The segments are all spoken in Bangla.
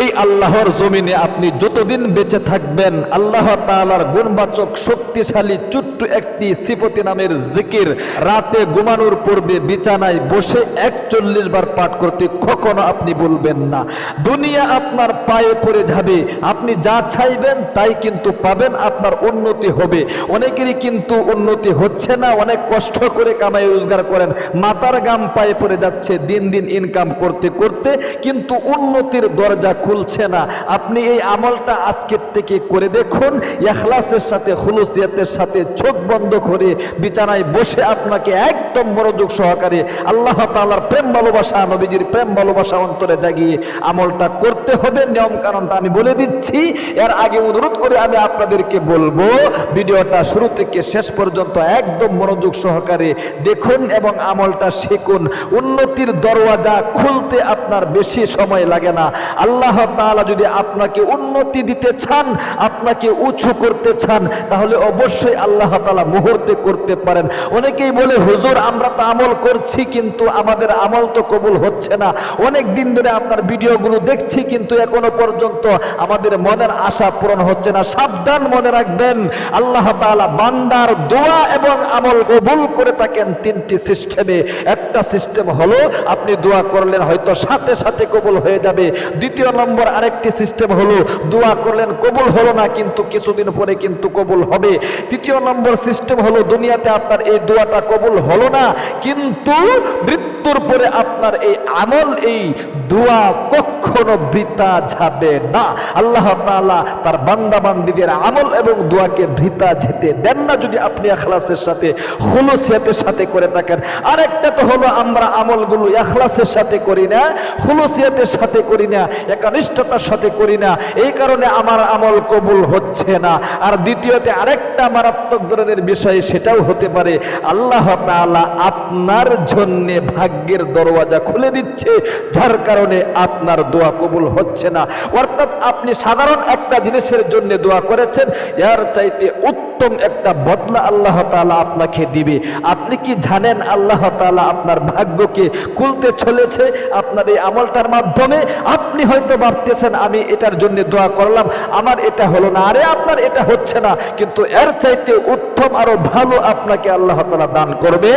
এই আল্লাহর জমিনে আপনি যতদিন বেঁচে থাকবেন, আল্লাহ তালার গুণবাচক, শক্তিশালী, ছোট্ট একটি সিফতি নামের জিকির রাতে ঘুমানোর পূর্বে বিছানায় বসে একচল্লিশ বার পাঠ করতে কখনো আপনি বলবেন না। দুনিয়া আপনার পায়ে পড়ে যাবে, আপনি যা চাইবেন তাই কিন্তু পাবেন, আপনার উন্নতি হবে। অনেকেরই কিন্তু উন্নতি হচ্ছে না, অনেক কষ্ট করে কামাই রোজগার করেন, মাতার গাম পায়ে পড়ে যাচ্ছে, দিন দিন ইনকাম করতে করতে, কিন্তু উন্নতির দরজা খুলছে না। আপনি এই আমলটা আজকের থেকে করে দেখুন। এখলাসের সাথে, খুলুসিয়াতের সাথে চোখ বন্ধ করে বিছানায় বসে আপনাকে একদম মনোযোগ সহকারে আল্লাহ তালার প্রেম ভালোবাসা, নবীজির প্রেম ভালোবাসা অন্তরে জাগিয়ে আমলটা করতে হবে। নিয়ম কারণটা আমি বলে দিচ্ছি। এর আগে অনুরোধ করে আমি আপনাদেরকে বলব, ভিডিওটা শুরু থেকে শেষ পর্যন্ত একদম মনোযোগ সহকারে দেখুন এবং আমলটা শিখুন। উন্নতির দরওয়াজা খুলতে আপনার বেশি সময় লাগে না। আল্লাহ তাআলা যদি আপনাকে উন্নতি দিতে চান, আপনাকে উঁচু করতে চান, তাহলে অবশ্যই আল্লাহ তাআলা মুহূর্তে করতে পারেন। অনেকেই বলে, হুজুর, আমরা তো আমল করছি, কিন্তু আমাদের আমল তো কবুল হচ্ছে না। অনেক দিন ধরে আপনার ভিডিওগুলো দেখছি, কিন্তু এখনও পর্যন্ত আমাদের মনের আশা পূরণ হচ্ছে না। সাবধান মনে রাখবেন, আল্লাহ তাআলা বান্দার দোয়া এবং আমল কবুল করে থাকেন তিনটি সিস্টেমে। একটা সিস্টেম হলো, আপনি দোয়া করলেন, হয়তো সাথে সাথে কবুল হয়ে যাবে। দ্বিতীয় নম্বর আরেকটি সিস্টেম হলো, দোয়া করলেন কবুল হলো না, কিন্তু কিছুদিন পরে কিন্তু কবুল হবে। তৃতীয় নম্বর সিস্টেম হলো, দুনিয়াতে আপনার এই দোয়াটা কবুল হলো না, কিন্তু মৃত্যুর পরে আপনার এই আমল, এই দোয়া কখনো বৃতা যাবে না। আল্লাহ তাআলা তার বান্দা বান্দিদের আমল এবং দোয়াকে বৃতা যেতে দেন না, যদি আপনি এখলাসের সাথে হুলুসিয়াতের সাথে করে থাকেন। আরেকটা তো হলো, আমরা আমলগুলো এখলাসের সাথে করি না হুলুসিয়াতের সাথে করি না একনিষ্ঠতার সাথে করি না। এই কারণে আমার আমল কবুল হচ্ছে না। আর দ্বিতীয়তে আরেকটা মারাত্মক ধরনের বিষয় সেটাও হতে পারে। আল্লাহ তাআলা আপনার জন্য ভাগ্যের দরওয়াজা খুলে দিচ্ছে, যার কারণে আপনার দোয়া কবুল হচ্ছে না। অর্থাৎ আপনি সাধারণ একটা জিনিসের জন্য দোয়া করেছেন, এর চাইতে উত্তম একটা বদলা আল্লাহ তাআলা আপনাকে দিবে। আপনি কি জানেন আল্লাহ তাআলা আপনার ভাগ্যকে খুলতে চলেছে? আপনার এই আমলটার মাধ্যমে আপনি হয়তো ভাবতেছেন, আমি এটার জন্য দোয়া করলাম, আমার এটা হলো না। আরে, আপনার এটা হচ্ছে না। কিন্তু এর চাইতে উত্তম আরও ভালো আপনাকে আল্লাহ তাআলা দান করবে।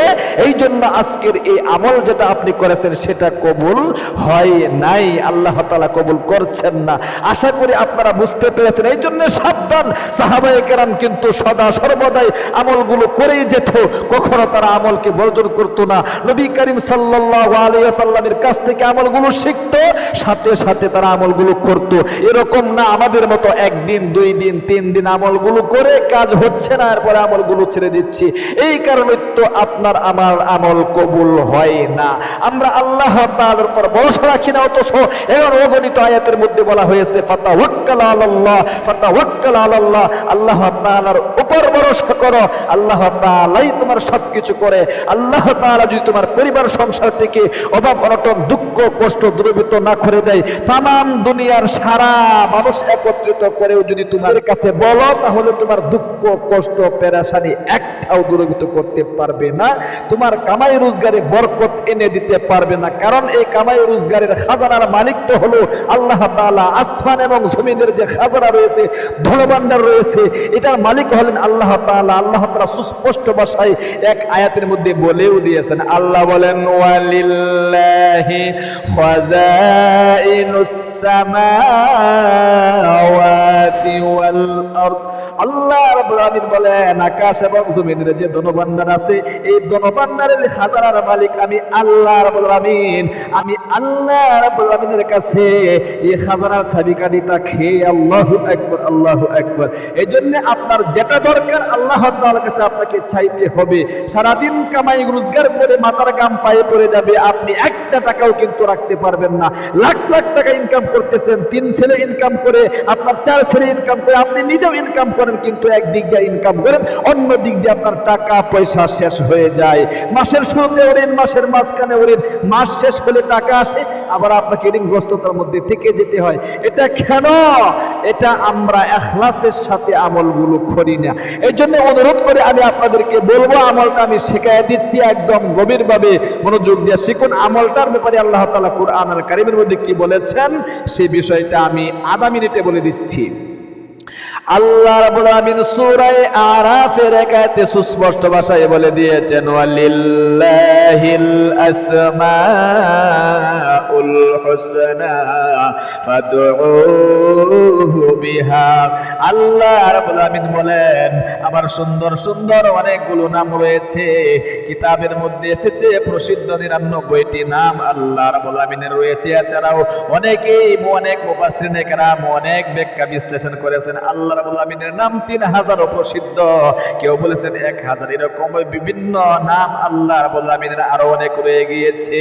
এই জন্য আজকের এই আমল যেটা আপনি করেছেন, সেটা কবুল হয় নাই। আল্লাহ তাআলা কবুল করছেন না। আশা করি আপনারা বুঝতে পেরেছেন। এই জন্য সাবধান সাহাবায়ে কেরাম কিন্তু সদা সর্বদাই আমলগুলো করেই যেত। কখনো তারা আমলকে বর্জন করতো না। নবী করিম সাল্লাল্লাহু আলাইহি সাল্লামের কাছ থেকে আমলগুলো শিখতো, সাথে সাথে তারা আমলগুলো করত। এরকম না আমাদের মতো একদিন, দুই দিন, তিন দিন আমলগুলো করে কাজ হচ্ছে না, এরপরে আমলগুলো ছেড়ে দিচ্ছি। এই কারণে তো আপনার আমার আমল কবুল হয় না। আমরা আল্লাহ তাআলার উপর ভরসা রাখি না, অথচ এখন অগণিত আয়াতের মধ্যে বলা হয়েছে, ফাতাওয়াক্কাল আলাল্লাহ ফাতাওয়াক্কাল আলাল্লাহ। আল্লাহ তাআলার উপর করো, আল্লাহ তালাই তোমার সব কিছু করে, আল্লাহ তালা যদি তোমার পরিবার, সংসার থেকে অভাব, অনটন, দুঃখ, কষ্ট দ্রবিত না করে দেয় তাম দুনিয়ার সারা মানুষ একত্রিত করেও যদি তোমার কাছে বলো, তাহলে তোমার দুঃখ, কষ্ট, পেরাশানি একটাও দূরীভূত করতে পারবে না। তোমার কামাই রোজগারে বরকত এনে দিতে পারবে না। কারণ এই কামাই রোজগারের খাজানার মালিক তো হলো আল্লাহ তাআলা। আসমান এবং জমিনের যে খাজানা রয়েছে, ধনভাণ্ডার রয়েছে, এটার মালিক হলেন আল্লাহ তাআলা। আল্লাহ তাআলা সুস্পষ্ট ভাষায় এক আয়াতের মধ্যে বলেও দিয়েছেন, আল্লাহ বলেন আল্লাহ বলেন, আকাশ এবং জমিনের যে ধনভাণ্ডার আছে, এই ধনভাণ্ডারের খাজানার মালিক আমি আল্লাহ আলামিন আমি আল্লাহ আলামিনের কাছে এই খাজানার চাবিকাঠিটা খেয়ে আল্লাহু আকবার আল্লাহু আকবার। এই জন্য আপনার যেটা দরকার আল্লাহ কাছে আপনাকে চাইতে হবে। সারাদিন কামাই রোজগার করে মাথার গাম পায়ে পড়ে যাবে, আপনি একটা টাকাও কিন্তু রাখতে পারবেন না। লাখ লাখ টাকা ইনকাম করতেছেন, তিন ছেলে ইনকাম করে, আপনার চার ছেলে ইনকাম করে, আপনি নিজেও ইনকাম করেন, কিন্তু এক দিক দিয়ে ইনকাম করেন, অন্য দিক দিয়ে আপনার আপনার টাকা পয়সা শেষ হয়ে যায়। মাসের শুরুতে ঋণ মাসের মাঝখানে ঋণ মাস শেষ হলে টাকা আসে, আবার আপনাকে ঋণগ্রস্ততার মধ্যে থেকে যেতে হয়। এটা কেন? এটা আমরা এখলাসের সাথে আমলগুলো করি না। এই জন্য অনুরোধ করে আমি আপনাদেরকে বলব, আমলটা আমি শেখাই দিচ্ছি একদম গভীরভাবে। মনোযোগ দিয়ে শিখুন, আমলটার ব্যাপারে আল্লাহ তালা কোরআন আল কারিমের মধ্যে কি বলেছেন সেই বিষয়টা আমি আধা মিনিটে বলে দিচ্ছি। আল্লাহ রাব্বুল আমিন সূরা আরাফের একাতে সুস্পষ্ট ভাষায় বলে দিয়েছেন, ওয়ালিল্লাহিল আসমাউল হুসনা ফাদউহু বিহা। আল্লাহ রাব্বুল আমিন বলেন, আমার সুন্দর সুন্দর অনেকগুলো নাম রয়েছে। কিতাবের মধ্যে এসেছে প্রসিদ্ধ নিরানব্বইটি নাম আল্লাহ রাব্বুল আমিনের রয়েছে। এছাড়াও অনেকেই অনেক মুফাসসিরিনে কেরাম, অনেক ব্যাখ্যা বিশ্লেষণ করেছেন। আল্লাহ রাব্বুল আমিনের নাম তিন হাজারও প্রসিদ্ধ। কেউ বলেছেন এক হাজার এরকম বিভিন্ন নাম আল্লাহ রাবুল আমিনের আরও অনেক রয়ে গিয়েছে।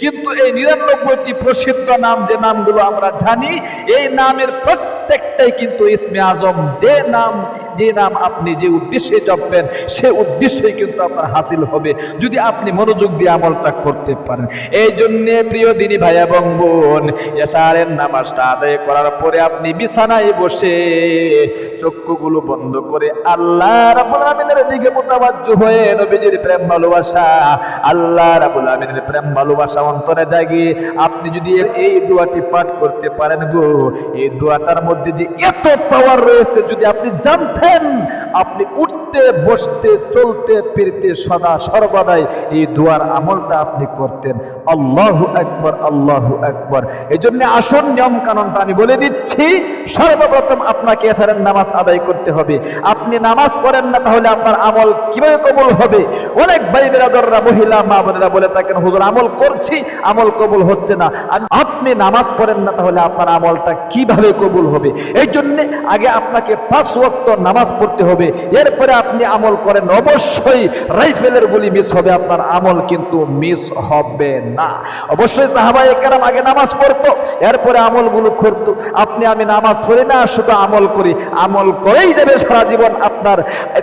কিন্তু এই নিরানব্বইটি প্রসিদ্ধ নাম যে নামগুলো আমরা জানি, এই নামের প্রত্যেকটাই কিন্তু ইসমে আজম। যে নাম যে নাম আপনি যে উদ্দেশ্যে জপবেন, সে উদ্দেশ্যই কিন্তু আপনার হাসিল হবে। যদি আপনি মনোযোগ দিয়ে আমলটা করতে পারেন। এই জন্যে প্রিয় দিনী ভাই এবং বোন এশারের নামাজটা আদায় করার পরে আপনি বিছানায় বসে চক্ষুগুলো বন্ধ করে আল্লাহ রাব্বুল আমিনের দিকে মোতাবাজ্য হয়ে নবীজির প্রেম ভালোবাসা, আল্লাহ রাব্বুল আমিনের প্রেম ভালোবাসা অন্তরে জাগিয়ে আপনি যদি এই দোয়াটি পাঠ করতে পারেন গো, এই দোয়াটার মধ্যে যে এত পাওয়ার রয়েছে, যদি আপনি জানতেন আপনি উঠতে, বসতে, চলতে, ফিরতে সদা সর্বদাই এই দোয়ার আমলটা আপনি করতেন। আল্লাহু আকবর আল্লাহু আকবর। এই জন্য আসল নিয়ম কানুনটা আমি বলে দিচ্ছি, সর্বপ্রথম আপনাকে এছাড়েন নামাজ আদায় করতে হবে। আপনি নামাজ পড়েন না, তাহলে আপনার আমল কীভাবে কবুল হবে? অনেক ভাই বেরাদররা, মহিলা, মা বোনেরা বলে থাকেন, হুজুর, আমল করছি, আমল কবুল হচ্ছে না। আপনি নামাজ পড়েন না, তাহলে আপনার আমলটা কীভাবে কবুল হবে? এই জন্য আগে আপনাকে পাঁচ ওয়াক্ত নামাজ পড়তে হবে। এরপরে আপনি আমল করেন, অবশ্যই রাইফেলের গুলি মিস হবে, আপনার আমল কিন্তু মিস হবে না। অবশ্যই সাহাবায়ে কেরাম আগে নামাজ পড়তো, এরপরে আমলগুলো করতো। আপনি, আমি নামাজ পড়ি না, শুধু আমল করি। আমল করেই দেবে সারা জীবন আপনার।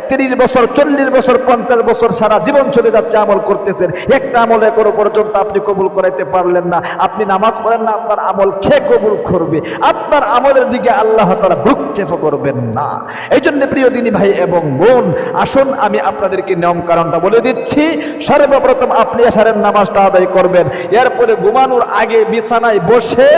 তিরিশ বছর, চল্লিশ বছর, পঞ্চাশ বছর সারা জীবন চলে যাচ্ছে আমল করতেছেন। একটা আমল এখনও পর্যন্ত আপনি কবুল করাইতে পারলেন না। আপনি নামাজ পড়েন না, আপনার আমল খেয়ে কবুল করবে? আপনার আমলের দিকে আল্লাহ তারা ভ্রুক্ষেপ করবেন না। এই জন্য প্রিয় দিনী ভাই এবং বোন, আসুন আমি আপনাদেরকে নিয়ম কারণটা বলে দিচ্ছি। সর্বপ্রথম আপনি আসারের নামাজটা আদায় করবেন। এরপরে ঘুমানোর আগে বিছানায় বসে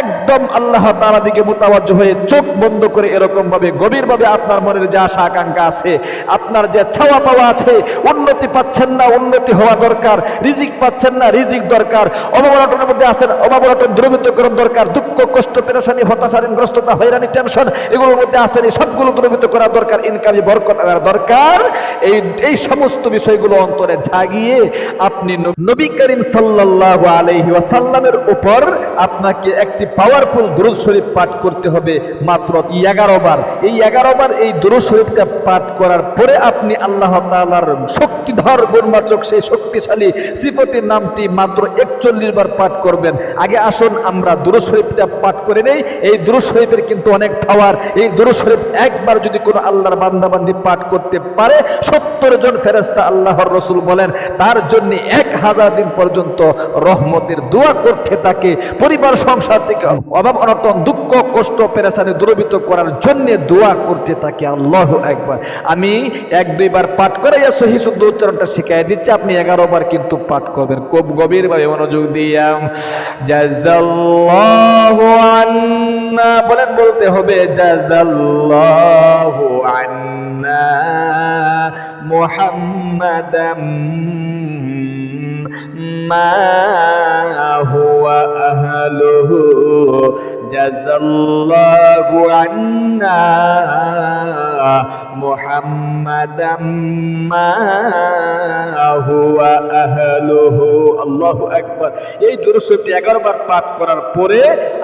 একদম আল্লাহ তারা দিকে মোতাবাজ্য হয়ে চোখ বন্ধ করে এরকম ভাবে গভীরভাবে আপনার মনের যে আশা, আকাঙ্ক্ষা আছে, আপনার যে ছাওয়া পাওয়া আছে, উন্নতি পাচ্ছেন না, উন্নতি হওয়া দরকার, রিজিক পাচ্ছেন না, রিজিক দরকার অবমানটনের মধ্যে আছেন অবমানটন দ্রবিতকরণ দরকার, দুঃখ, কষ্ট, পেরেশানি, হতাশা, ঋণগ্রস্ততা, হয়রানি, টেনশন, এগুলোর মধ্যে আছেন, এই সবগুলো দ্রবিত করা দরকার, ইনকামে বরকত আনার দরকার। এই এই সমস্ত বিষয়গুলো অন্তরে জাগিয়ে আপনি নবী- করিম সাল্লাহ আলহি ওয়াসাল্লামের উপর আপনাকে একটি পাওয়ারফুল দুরূদ শরীফ পাঠ করতে হবে মাত্র এগারো বার। এই এগারো বার এই দুরূদ শরীফটা পাঠ করার পরে আপনি আল্লাহ তাআলার শক্তিধর গুণবাচক সেই শক্তিশালী সিফতের নামটি মাত্র একচল্লিশ বার পাঠ করবেন। আগে আসুন, আমরা দুরূদ শরীফটা পাঠ করে নেই। এই দুরূদ শরীফের কিন্তু অনেক পাওয়ার এই দুরূদ শরীফ একবার যদি কোনো আল্লাহর বান্দাবান্দি পাঠ করতে পারে, সত্তর জন ফেরেস্তা আল্লাহর রসুল বলেন, তার জন্য এক হাজার দিন পর্যন্ত রহমতের দোয়া করতে থাকে পরিবার, সংসার থেকে অভাব, অনটন, দুঃখ, কষ্ট, পেরেশানি দূরবিত করার জন্য দোয়া করতে থাকে আল্লাহ একবার আমি এক দুইবার পাঠ করে সহি, শুদ্ধ উচ্চারণটা শিখাই দিচ্ছি। আপনি এগারো বার কিন্তু পাঠ করবেন। খুব গভীরভাবে মনোযোগ দিয়া। জাজাল্লাহু আন্না, বলেন, বলতে হবে জাজাল্লাহু আন্না মা হুয়া আহলুহু জাজাল্লাহু আন্না মুহাম্মাদাম মা হুয়া আহলুহু আল্লাহু আকবার এই দুরূদটি 11 বার পাঠ করার পরে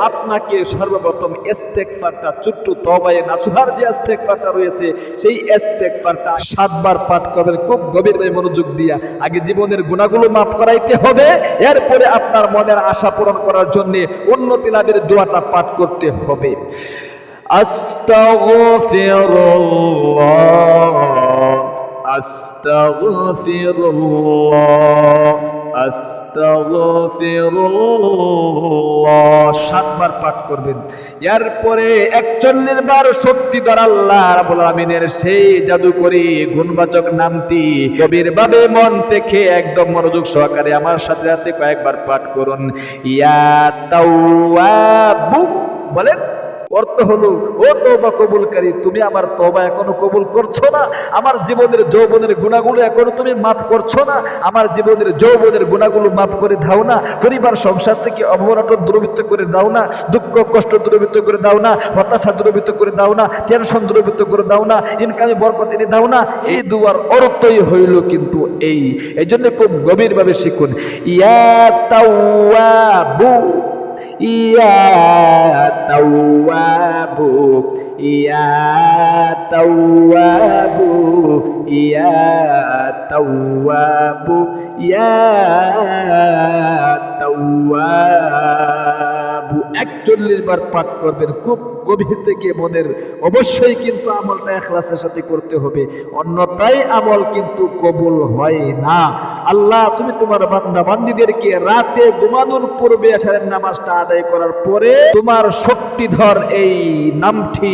আপনাকে সর্বপ্রথম ইস্তেগফারটা, ছোট্ট তওবায়ে নাসুহার যে ইস্তেগফারটা রয়েছে, সেই ইস্তেগফারটা সাতবার পাঠ করবেন। খুব গভীরভাবে মনোযোগ দিয়া। আগে জীবনের গুণাগুলো মাফ করাইতে হবে। এরপরে আপনার মনের আশা পূরণ করার জন্য উন্নতি লাভের দোয়াটা পাঠ করতে হবে। আস্তাগফিরুল্লাহ আস্তাগফিরুল্লাহ। সাতবার পাঠ করবেন। এরপরে একচল্লিশ বার শক্তি ধর আল্লাহ আমিনের সেই জাদু করি গুণবাচক নামটি কবির ভাবে মন থেকে একদম মনোযোগ সহকারে আমার সাথে সাথে কয়েকবার পাঠ করুন। ইয়া তাওয়াবু, বলেন। অর্থ হলো, ও তওবা কবুলকারী তুমি আমার তবা এখনও কবুল করছ না। আমার জীবনের যৌবনের গুণাগুলো এখনও তুমি মাফ করছ না। আমার জীবনের যৌবনের গুণাগুলো মাফ করে দাও না। পরিবার, সংসার থেকে অবমানটন দূরবৃত্ত করে দাও না। দুঃখ, কষ্ট দূরবৃত্ত করে দাও না। হতাশা দূরবৃত্ত করে দাও না। টেনশন দূরবৃত্ত করে দাও না। ইনকামে বরকত এনে দাও না। এই দুয়ার অর্থই হইল কিন্তু এই। এই জন্য খুব গভীরভাবে শিখুন, ইয়া তাওয়াবু ইয়া তাওয়াবু ইয়া তাওয়াবু ইয়া তাওয়াবু ইয়া তাওয়াবু। একচল্লিশ বার পাঠ করবেন, খুব গভীর থেকে মনের, অবশ্যই কিন্তু আমলটা এখলাসের সাথে করতে হবে অন্যতাই আমল কিন্তু কবুল হয় না। আল্লাহ, তুমি তোমার বান্দা বান্দিদেরকে রাতে ঘুমানোর পূর্বে আসারের নামাজটা আদায় করার পরে তোমার শক্তিধর এই নামটি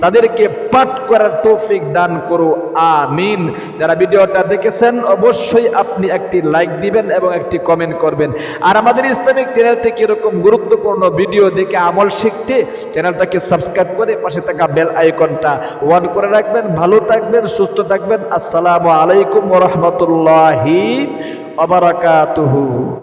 তাদেরকে পাঠ করার তৌফিক দান করো, আমিন। যারা ভিডিওটা দেখেছেন, অবশ্যই আপনি একটি লাইক দিবেন এবং একটি কমেন্ট করবেন। আর আমাদের ইসলামিক চ্যানেল থেকে এরকম গুরুত্বপূর্ণ ভিডিও দেখে আমল শিখতে চ্যানেলটাকে সাবস্ক্রাইব করে পাশে থাকা বেল আইকনটা ওয়ান করে রাখবেন। ভালো থাকবেন, সুস্থ থাকবেন। আসসালামু আলাইকুম ওরহমতুল্লাহি অবরাকাতুহু